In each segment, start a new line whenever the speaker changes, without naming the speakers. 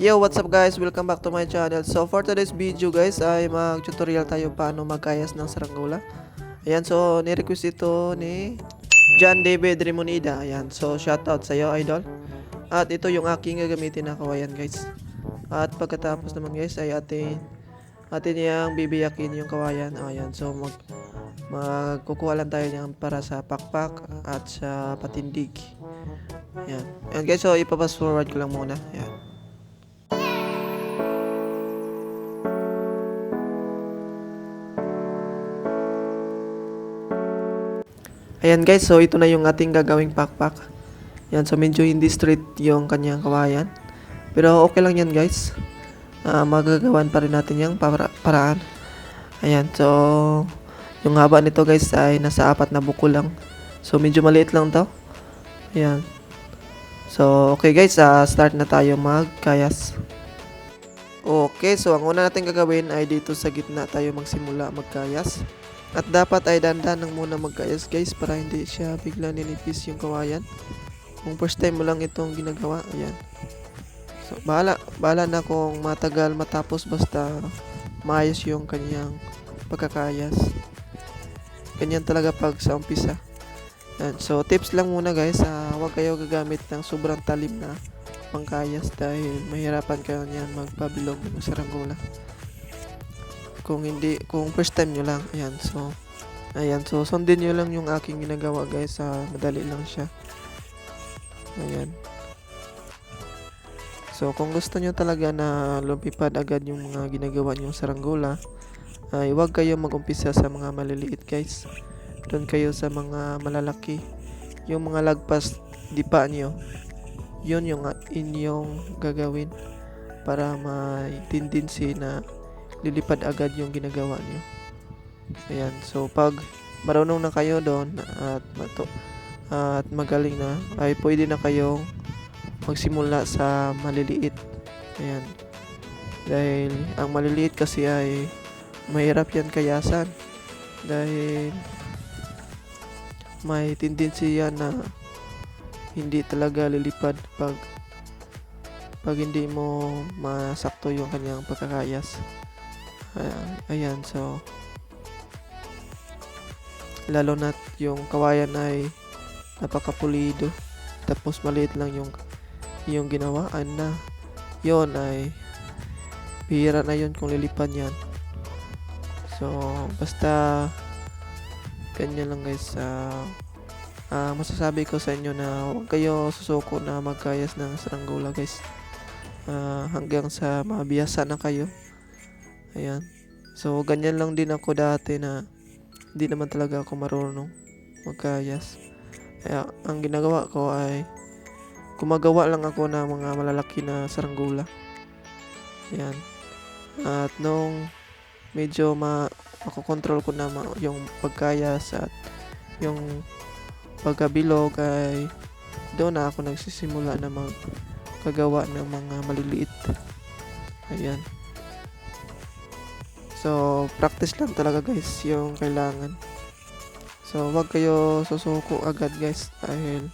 Yo, what's up guys? Welcome back to my channel. So for today's video guys ay mag-tutorial tayo paano magkayas ng saranggola. Ayan, so ni-request ito ni John David Remonida. Ayan, so shoutout sa iyo idol. At ito yung aking gagamitin na kawayan guys. At pagkatapos naman guys ay atin atin yang bibiyakin yung kawayan. Ayan, so mag magkukuha lang tayo niyan para sa pakpak at sa patindig. Ayan. Ayan guys, so ipapas forward ko lang muna. Ayan. Ayan guys, so ito na yung ating gagawing pakpak. Yan, so medyo hindi straight yung kanyang kawayan. Pero okay lang yan guys. Ah, magagawan pa rin natin yung para paraan. Ayan, so yung haba nito guys ay nasa apat na buko lang. So medyo maliit lang to. Ayan. So okay guys, ah, start na tayo magkayas. Okay, so ang una natin gagawin ay dito sa gitna tayo magsimula magkayas. At dapat ay dandan lang muna magkayas guys para hindi siya bigla ninipis yung kawayan. Kung first time mo lang itong ginagawa, ayan. So, bahala, bahala na kung matagal matapos basta maayos yung kanyang pagkakayas. Ganyan talaga pag sa umpisa. Ayan. So, tips lang muna guys, ah, huwag kayo gagamit ng sobrang talim na pangkayas dahil mahirapan kayo niyan magpabilog ng saranggola kung hindi kung first time nyo lang ayan so ayan so sundin nyo lang yung aking ginagawa guys sa madali lang siya. Ayan. So kung gusto nyo talaga na lumipad agad yung mga ginagawa nyong saranggola ay huwag kayo mag-umpisa sa mga maliliit guys. Doon kayo sa mga malalaki. Yung mga lagpas dipa nyo. Yun yung a- inyong gagawin para may tendency na lilipad agad yung ginagawa niyo. Ayan. So, pag marunong na kayo doon at mato at magaling na, ay pwede na kayong magsimula sa maliliit. Ayan. Dahil ang maliliit kasi ay mahirap yan kayasan. Dahil may tendency yan na hindi talaga lilipad pag pag hindi mo masakto yung kanyang pagkakayas. Ayan, ayan, so lalo na yung kawayan ay napakapulido tapos maliit lang yung yung ginawaan na yon ay bihira na yon kung lilipan yan. So basta ganyan lang guys sa ah, masasabi ko sa inyo na huwag kayo susuko na magkayas ng saranggola guys. Ah, hanggang sa mabiyasa na kayo Ayan. So, ganyan lang din ako dati na hindi naman talaga ako marunong magkayas. Kaya, ang ginagawa ko ay gumagawa lang ako ng mga malalaki na saranggola. Ayan. At nung medyo ma makokontrol ko na ma- yung pagkayas at yung pagkabilog ay doon na ako nagsisimula na magkagawa ng mga maliliit. Ayan. So, practice lang talaga guys yung kailangan. So, wag kayo susuko agad guys dahil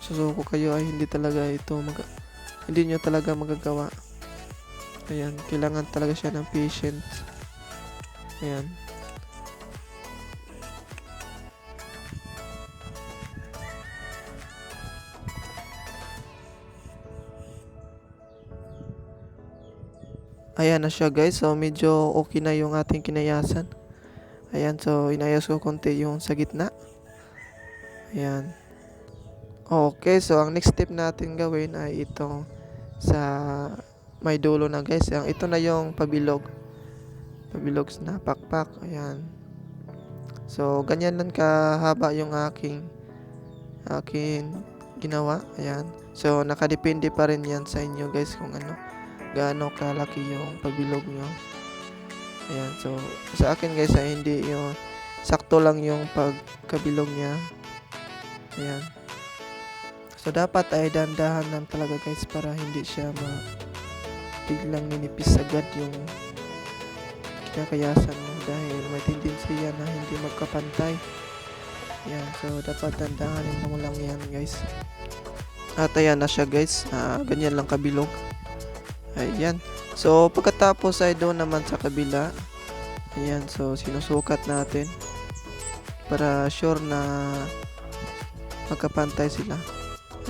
susuko kayo ay hindi talaga ito mag hindi nyo talaga magagawa. Ayan, kailangan talaga siya ng patience. Ayan. Ayan na siya guys. So medyo okay na yung ating kinayasan. Ayan, so inayos ko konti yung sa gitna. Ayan. Okay, so ang next step natin gawin ay itong sa may dulo na guys. Ang ito na yung pabilog. Pabilog na pakpak. Ayan. So ganyan lang kahaba yung aking aking ginawa. Ayan. So nakadepende pa rin yan sa inyo guys kung ano gaano kalaki yung pagbilog nyo. Ayan, so sa akin guys ay hindi yung sakto lang yung pagkabilog niya. Ayan. So dapat ay dandahan lang talaga guys para hindi siya ma biglang ninipis agad yung kinakayasan mo dahil may tendency yan na hindi magkapantay. Ayan, so dapat dandahanin mo lang yan guys. At ayan na siya guys, Ah, ganyan lang kabilog. Ayan. So, pagkatapos ay doon naman sa kabila. Ayan, so sinusukat natin para sure na magkapantay sila.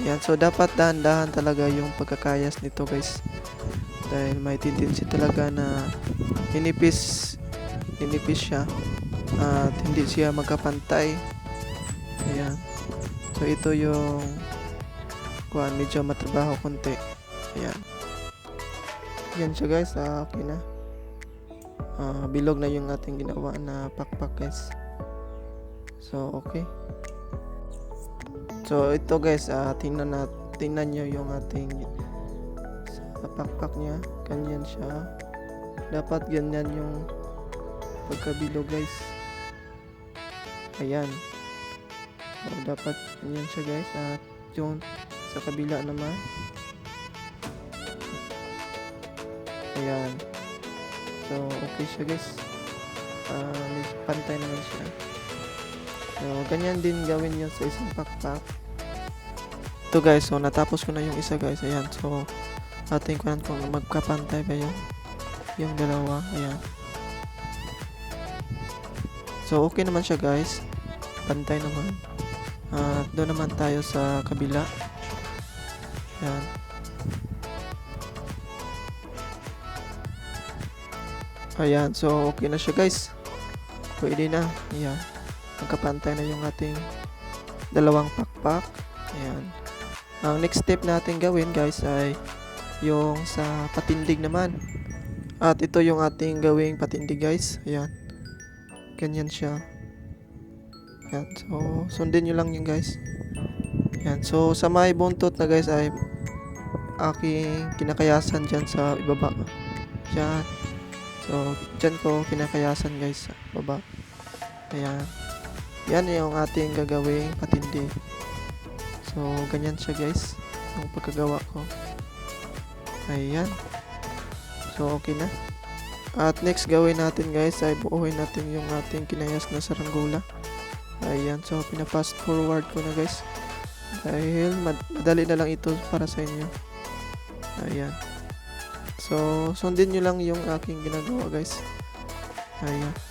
Ayan, so dapat dahan-dahan talaga yung pagkakayas nito guys. Dahil may tendency talaga na ninipis, ninipis siya at hindi siya magkapantay. Ayan. So ito yung kuan medyo matrabaho konti. Ayan. Yan siya guys, ah, okay na. Ah, bilog na yung ating ginawa na pakpak guys. So okay. So ito guys, ah, tingnan na tingnan nyo yung ating sa pakpak niya. Ganyan siya. Dapat ganyan yung pagkabilog guys. Ayan. So dapat ganyan siya guys. At yun sa kabila naman. Ayan. So, okay siya guys. Ah, medyo pantay naman siya. So, ganyan din gawin nyo sa isang pakpak. Ito guys, so natapos ko na yung isa guys. Ayan, so ating kunan kung magkapantay ba yung yung dalawa. Ayan. So, okay naman siya guys. Pantay naman. At doon naman tayo sa kabila. Ayan. Ayan, so okay na siya guys. Pwede na. Ayan. Magkapantay na yung ating dalawang pakpak. Ayan. Ang next step natin gawin guys ay yung sa patindig naman. At ito yung ating gawing patindig guys. Ayan. Ganyan siya. Ayan. So, sundin nyo lang yun guys. Ayan. So, sa may buntot na guys ay aking kinakayasan dyan sa ibaba. Diyan. So, dyan ko kinakayasan guys sa baba. Ayan. Yan yung ating gagawing patindi. So, ganyan siya guys. Yung pagkagawa ko. Ayan. So, okay na. At next gawin natin guys ay buuhin natin yung ating kinayas na saranggola. Ayan. So, pinafast forward ko na guys. Dahil mad- madali na lang ito para sa inyo. Ayan. So, sundin nyo lang yung aking ginagawa guys. Ayan.